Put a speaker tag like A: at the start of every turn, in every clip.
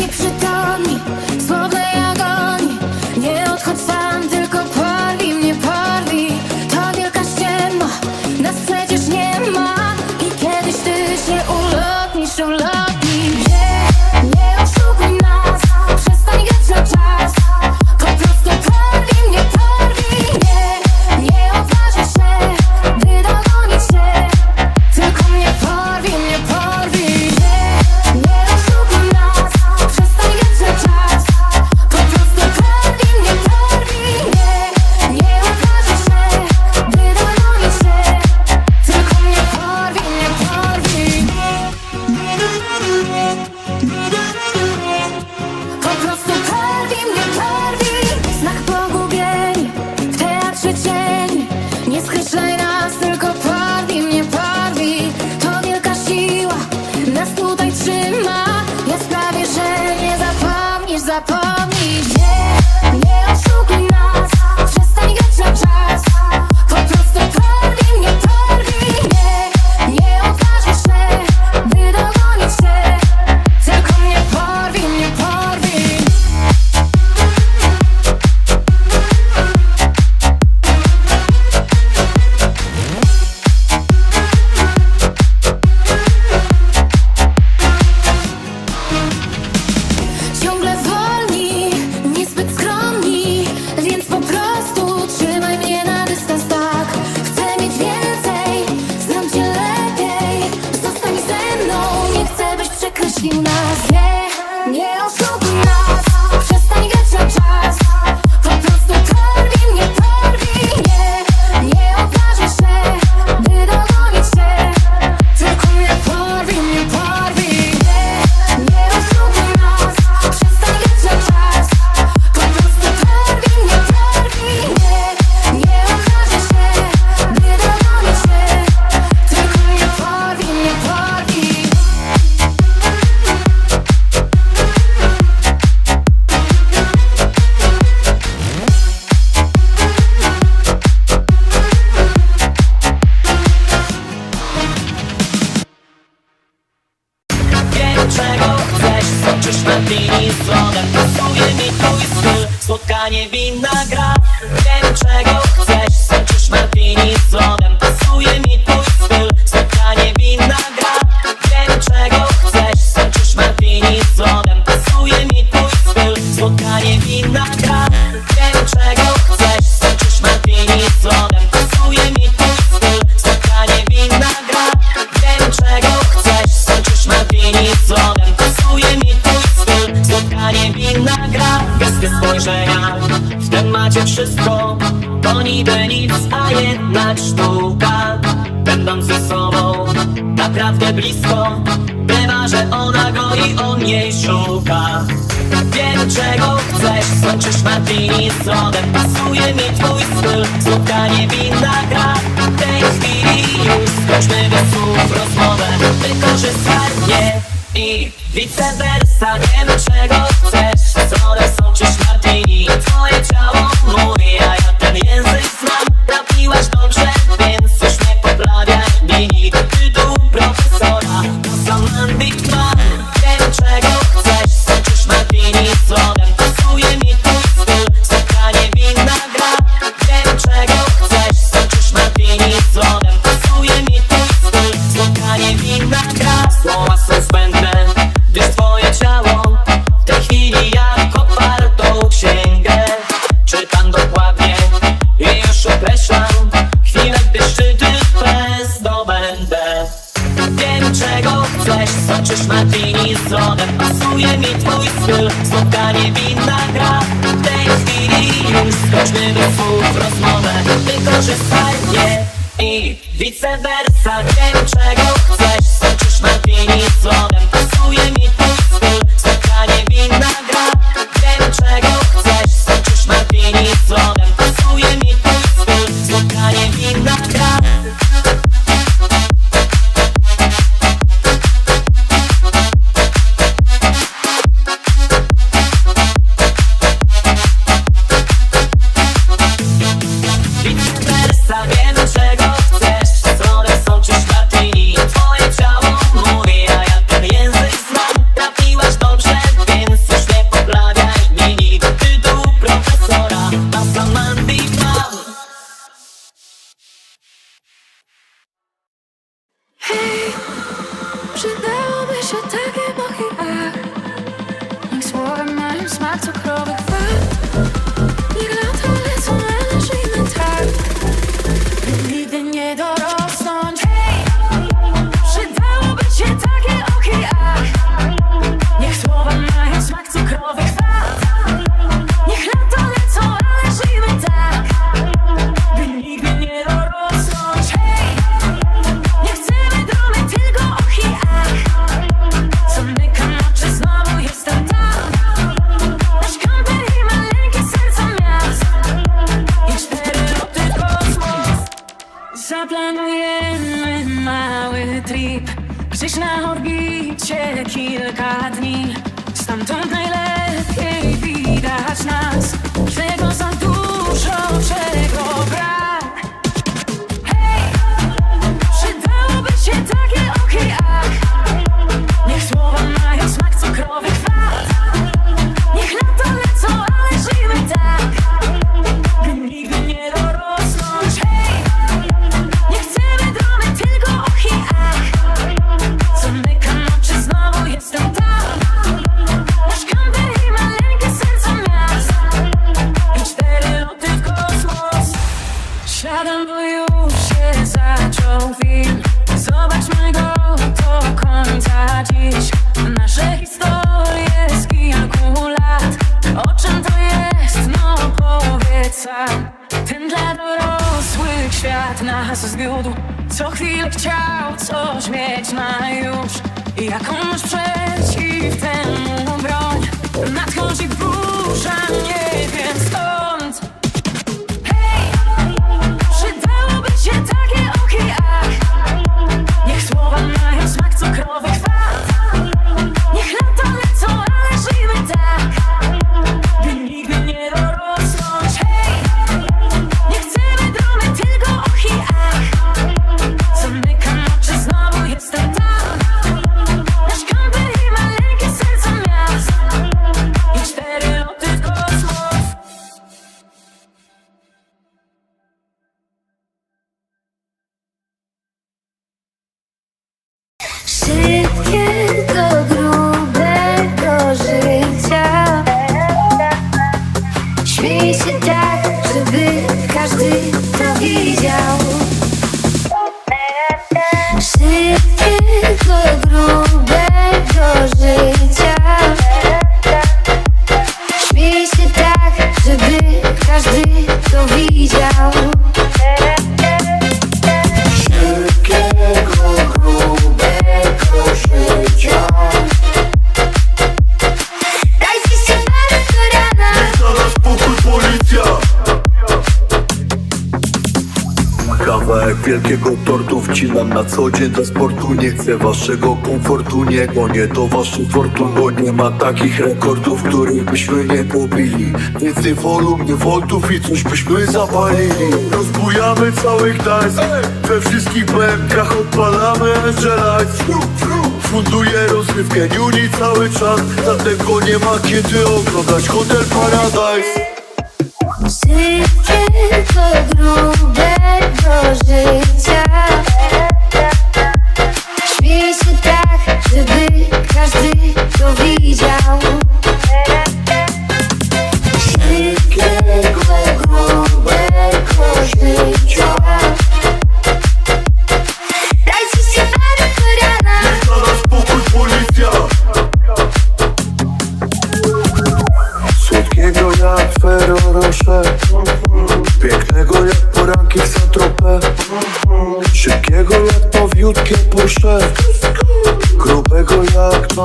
A: nie przytyka I thought ja
B: W tym macie wszystko, to niby nic, a jednak sztuka. Będąc ze sobą, naprawdę blisko. Bywa, że ona go i on jej szuka. Wiem czego chcesz, sączysz Martini z rodem. Pasuje mi twój styl, słodka niewinna gra. W tej chwili już skończmy bez słów rozmowę. Wykorzystaj mnie i vice versa. Wiem czego król Słodka niewinna gra. W tej chwili już Skoczmy do słów rozmowę. Wykorzystaj mnie I vice versa. Wiem czego
A: Hej, przydałoby się takie klasa Ten dla dorosłych świat nas zwiódł. Co chwilę chciał coś mieć na już Jakąś przeciw temu broń. Nadchodzi burza, nie wiem ty to widział.
C: Jego tortu wcinam na co dzień dla sportu. Nie chcę waszego komfortu, nie gonię to waszych fortun Bo nie ma takich rekordów, których byśmy nie pobili. Więcej wolumnie voltów i coś byśmy zapalili. Rozbujamy cały Gdańsk, we wszystkich BMKach odpalamy Angela Funduję rozrywkę Nuni cały czas Dlatego nie ma kiedy oglądać Hotel Paradise.
A: Sypcie to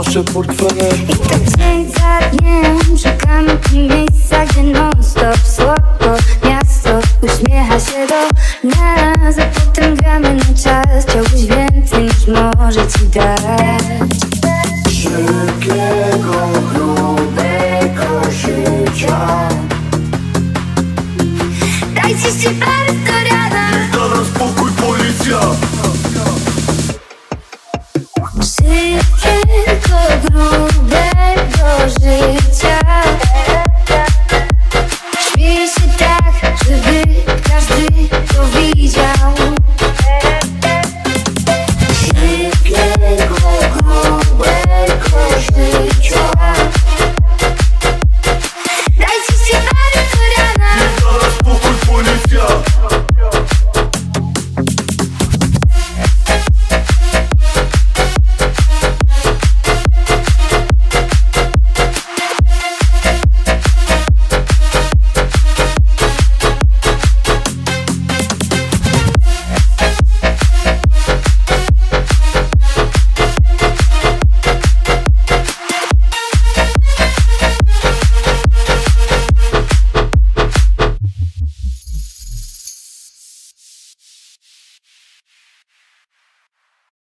C: noszę portfel
A: I tak dzień za dniem.